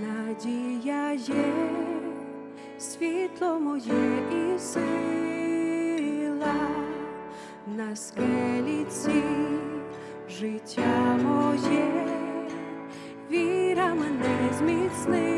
надія є, світло моє і сила на скелі життя моє, віра мене зміцнила.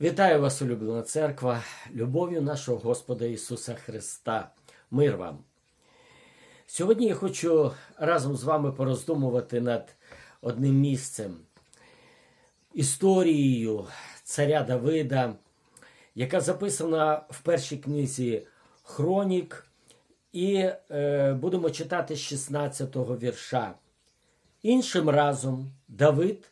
Вітаю вас, улюблена церква, любов'ю нашого Господа Ісуса Христа. Мир вам. Сьогодні я хочу разом з вами пороздумувати над одним місцем, історією царя Давида, яка записана в першій книзі Хронік, і е, будемо читати з 16-го вірша. Іншим разом Давид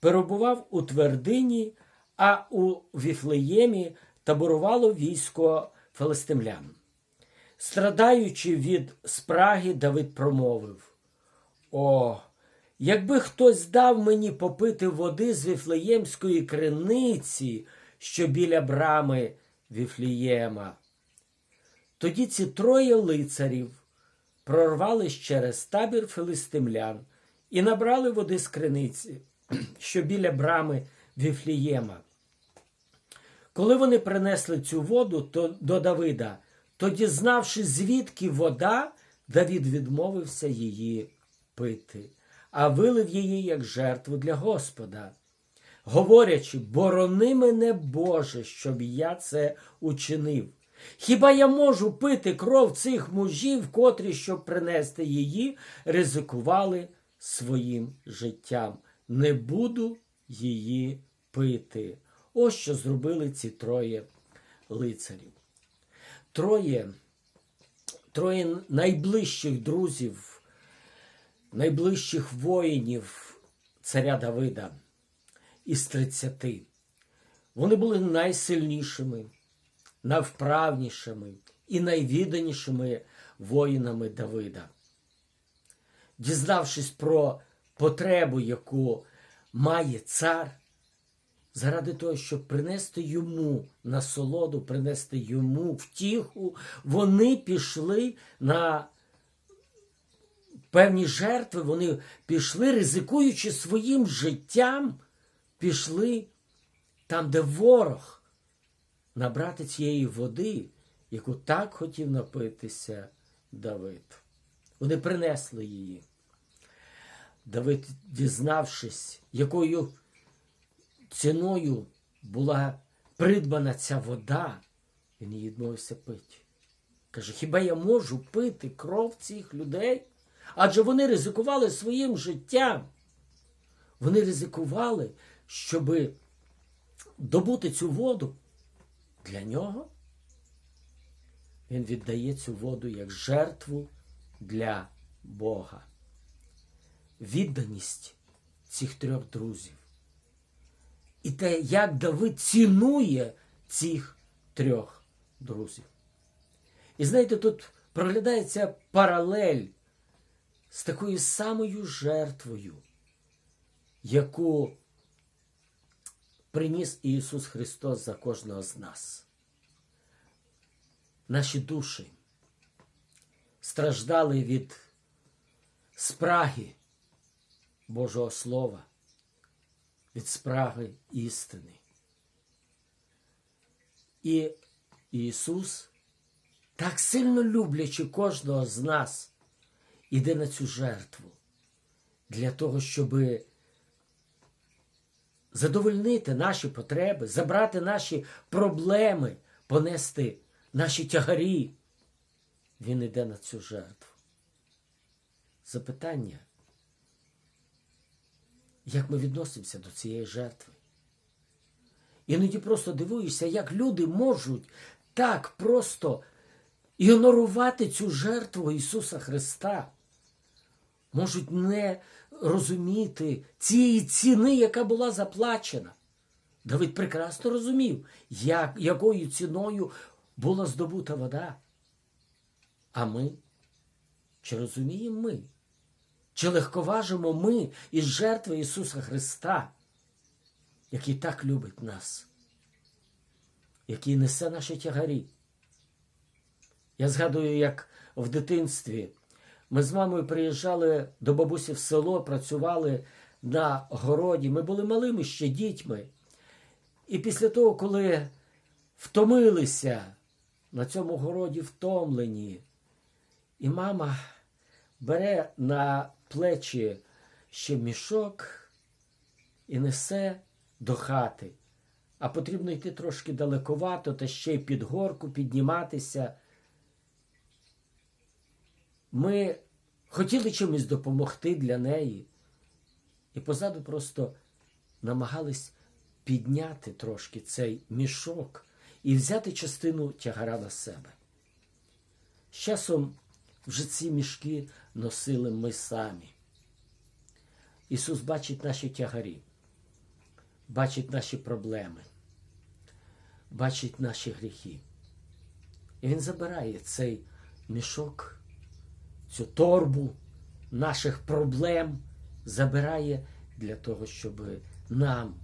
перебував у твердині, а у Віфлеємі таборувало військо филистимлян. Страдаючи від спраги, Давид промовив: О, якби хтось дав мені попити води з віфлеємської криниці, що біля брами Віфлеєма. Тоді ці троє лицарів прорвались через табір филистимлян і набрали води з криниці, що біля брами Віфлієма. Коли вони принесли цю воду то, до Давида, то, дізнавши, звідки вода, Давід відмовився її пити, а вилив її як жертву для Господа, говорячи, борони мене, Боже, щоб я це учинив. Хіба я можу пити кров цих мужів, котрі, щоб принести її, ризикували своїм життям? Не буду її пити. Ось що зробили ці троє лицарів. Троє, троє найближчих друзів, найближчих воїнів царя Давида із тридцяти. Вони були найсильнішими, найвправнішими і найвіданішими воїнами Давида. Дізнавшись про потребу, яку має цар, заради того, щоб принести йому насолоду, принести йому втіху, вони пішли на певні жертви вони пішли, ризикуючи своїм життям, пішли там, де ворог, набрати цієї води, яку так хотів напитися Давид. Вони принесли її. Давид, дізнавшись, якою ціною була придбана ця вода, він її відмовився пити. Каже, хіба я можу пити кров цих людей? Адже вони ризикували своїм життям. Вони ризикували, щоб добути цю воду для нього. Він віддає цю воду як жертву для Бога. Відданість цих трьох друзів. І те, як Давид цінує цих трьох друзів. І знаєте, тут проглядається паралель з такою самою жертвою, яку приніс Ісус Христос за кожного з нас. Наші душі страждали від спраги Божого Слова, від спраги істини. І Ісус, так сильно люблячи кожного з нас, іде на цю жертву для того, щоб задовольнити наші потреби, забрати наші проблеми, понести наші тягарі. Він іде на цю жертву. Запитання, як ми відносимося до цієї жертви? Іноді просто дивуюся, як люди можуть так просто ігнорувати цю жертву Ісуса Христа, можуть не розуміти цієї ціни, яка була заплачена. Давид прекрасно розумів, як, якою ціною була здобута вода. А ми? Чи розуміємо ми? Чи легковажимо ми із жертви Ісуса Христа, який так любить нас, який несе наші тягарі? Я згадую, як в дитинстві ми з мамою приїжджали до бабусі в село, працювали на городі. Ми були малими ще дітьми. І після того, коли втомилися на цьому городі втомлені, і мама бере на плечі ще мішок і несе до хати. А потрібно йти трошки далековато та ще й під горку підніматися. Ми хотіли чимось допомогти для неї. І позаду просто намагались підняти трошки цей мішок і взяти частину тягара на себе. З часом вже ці мішки носили ми самі. Ісус бачить наші тягарі, бачить наші проблеми, бачить наші гріхи. І Він забирає цей мішок, цю торбу наших проблем, забирає для того, щоб нам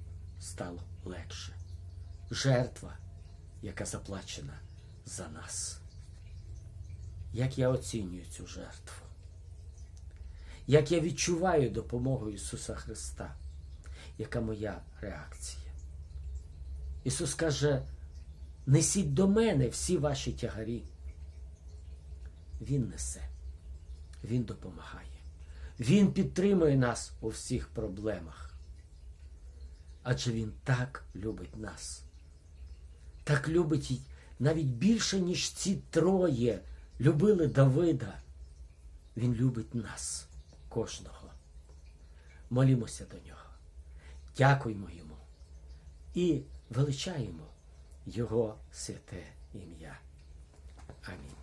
стало легше. Жертва, яка заплачена за нас. Як я оцінюю цю жертву? Як я відчуваю допомогу Ісуса Христа? Яка моя реакція? Ісус каже: несіть до мене всі ваші тягарі. Він несе, Він допомагає. Він підтримує нас у всіх проблемах. Адже Він так любить нас. Так любить навіть більше, ніж ці троє любили Давида. Він любить нас, кожного. Молімося до нього, дякуємо йому і величаємо Його святе ім'я. Амінь.